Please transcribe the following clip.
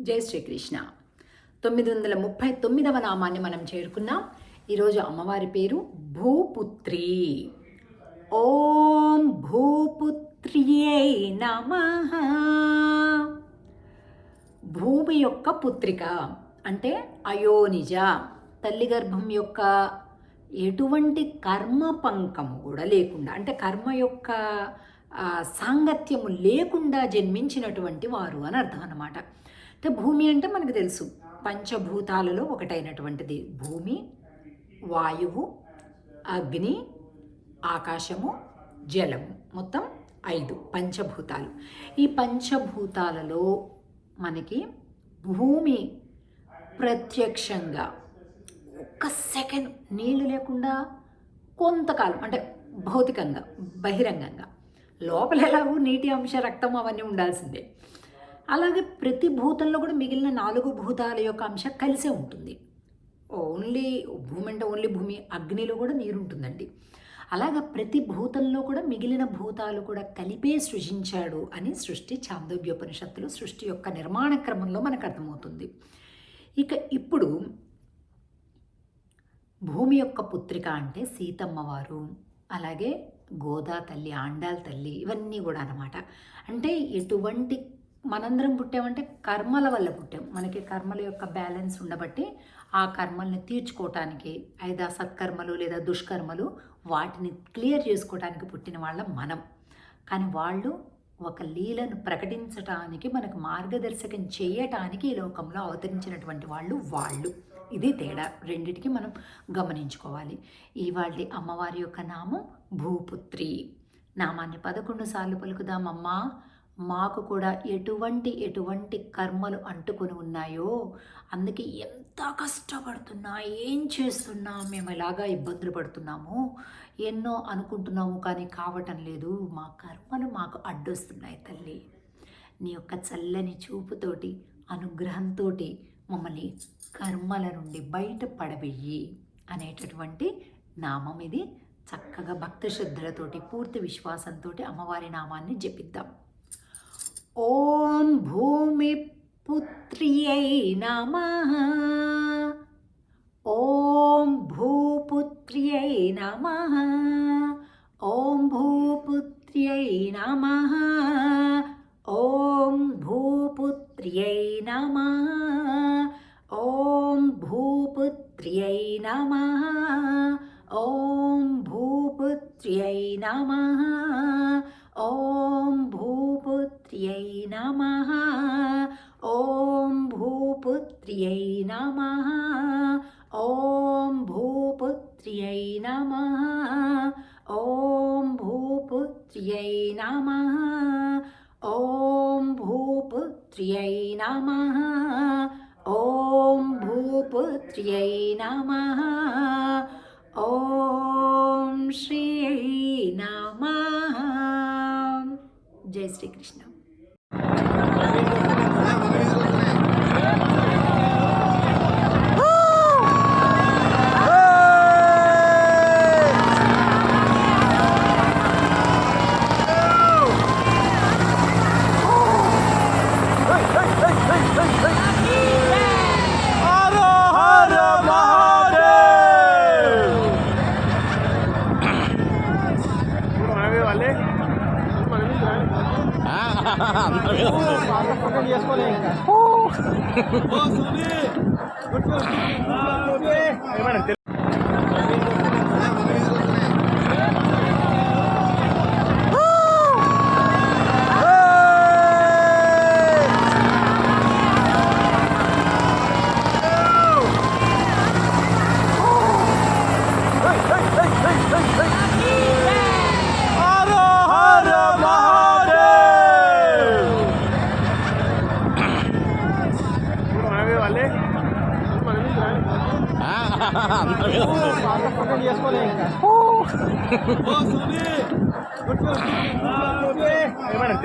జై శ్రీకృష్ణ. తొమ్మిది వందల ముప్పై తొమ్మిదవ నామాన్ని మనం చేరుకున్నాం. ఈరోజు అమ్మవారి పేరు భూపుత్రి. ఓం భూపుత్రియే నమ. భూమి యొక్క పుత్రిక అంటే అయోనిజ. తల్లి గర్భం యొక్క ఎటువంటి కర్మ పంకము కూడా లేకుండా అంటే కర్మ యొక్క సాంగత్యము లేకుండా జన్మించినటువంటి వారు అని అర్థం అన్నమాట. అంటే భూమి అంటే మనకు తెలుసు. పంచభూతాలలో ఒకటైనటువంటిది భూమి వాయువు అగ్ని ఆకాశము జలము. మొత్తం ఐదు పంచభూతాలు. ఈ పంచభూతాలలో మనకి భూమి ప్రత్యక్షంగా ఒక్క సెకండ్ నీళ్ళు లేకుండా కొంతకాలం అంటే భౌతికంగా బహిరంగంగా లోపల ఎలాగో నీటి అంశ రక్తం అవన్నీ ఉండాల్సిందే. అలాగే ప్రతి భూతంలో కూడా మిగిలిన నాలుగు భూతాల యొక్క అంశ కలిసే ఉంటుంది. ఓన్లీ భూమి అంటే ఓన్లీ భూమి అగ్నిలో కూడా నీరు ఉంటుందండి. అలాగా ప్రతి భూతంలో కూడా మిగిలిన భూతాలు కూడా కలిపే సృజించాడు అని సృష్టి చాందోగ్యోపనిషత్తులు సృష్టి యొక్క నిర్మాణ క్రమంలో మనకు అర్థమవుతుంది. ఇక ఇప్పుడు భూమి యొక్క పుత్రిక అంటే సీతమ్మవారు అలాగే గోదా తల్లి ఆండాల్ తల్లి ఇవన్నీ కూడా అనమాట అంటే ఎటువంటి మనందరం పుట్టామంటే కర్మల వల్ల పుట్టాం. మనకి కర్మల యొక్క బ్యాలెన్స్ ఉండబట్టి ఆ కర్మల్ని తీర్చుకోవటానికి ఐదా సత్కర్మలు లేదా దుష్కర్మలు వాటిని క్లియర్ చేసుకోవడానికి పుట్టిన వాళ్ళ మనం. కానీ వాళ్ళు ఒక లీలను ప్రకటించటానికి మనకు మార్గదర్శకం చేయటానికి ఈ లోకంలో అవతరించినటువంటి వాళ్ళు వాళ్ళు. ఇది తేడా. రెండిటికి మనం గమనించుకోవాలి. ఇవాళ అమ్మవారి యొక్క నామం భూపుత్రి. నామాన్ని పదకొండు సార్లు పలుకుదామమ్మా మాకు కూడా ఎటువంటి ఎటువంటి కర్మలు అంటుకొని ఉన్నాయో అందుకే ఎంత కష్టపడుతున్నా ఏం చేస్తున్నా మేము ఎలాగా ఇబ్బందులు పడుతున్నాము ఎన్నో అనుకుంటున్నాము కానీ కావటం లేదు. మా కర్మలు మాకు అడ్డొస్తున్నాయి తల్లి. నీ యొక్క చల్లని చూపుతోటి అనుగ్రహంతో మమ్మల్ని కర్మల నుండి బయట పడవెయ్యి అనేటటువంటి నామం ఇది. చక్కగా భక్తి శ్రద్ధలతోటి పూర్తి విశ్వాసంతో అమ్మవారి నామాన్ని జపిద్దాం. ఓం భూమి పుత్ర్యై నమ. ఓం భూపుత్ర్యై నమ. ఓం భూపుత్ర్యై నమ. ఓం భూపుత్ర్యై నమ. ఓం భూపుత్ర్యై నమ. ఓం భూపుత్ర్యై నమ. नमः। ॐ भूपुत्र्यै नमः। ॐ भूपुत्र्यै नमः। ॐ भूपुत्र्यै नमः। ॐ भूपुत्र्यै नमः। ॐ भूपुत्र्यै नमः। ॐ श्री नमः। जय श्री कृष्ण చేసుకోలేదు అందరూ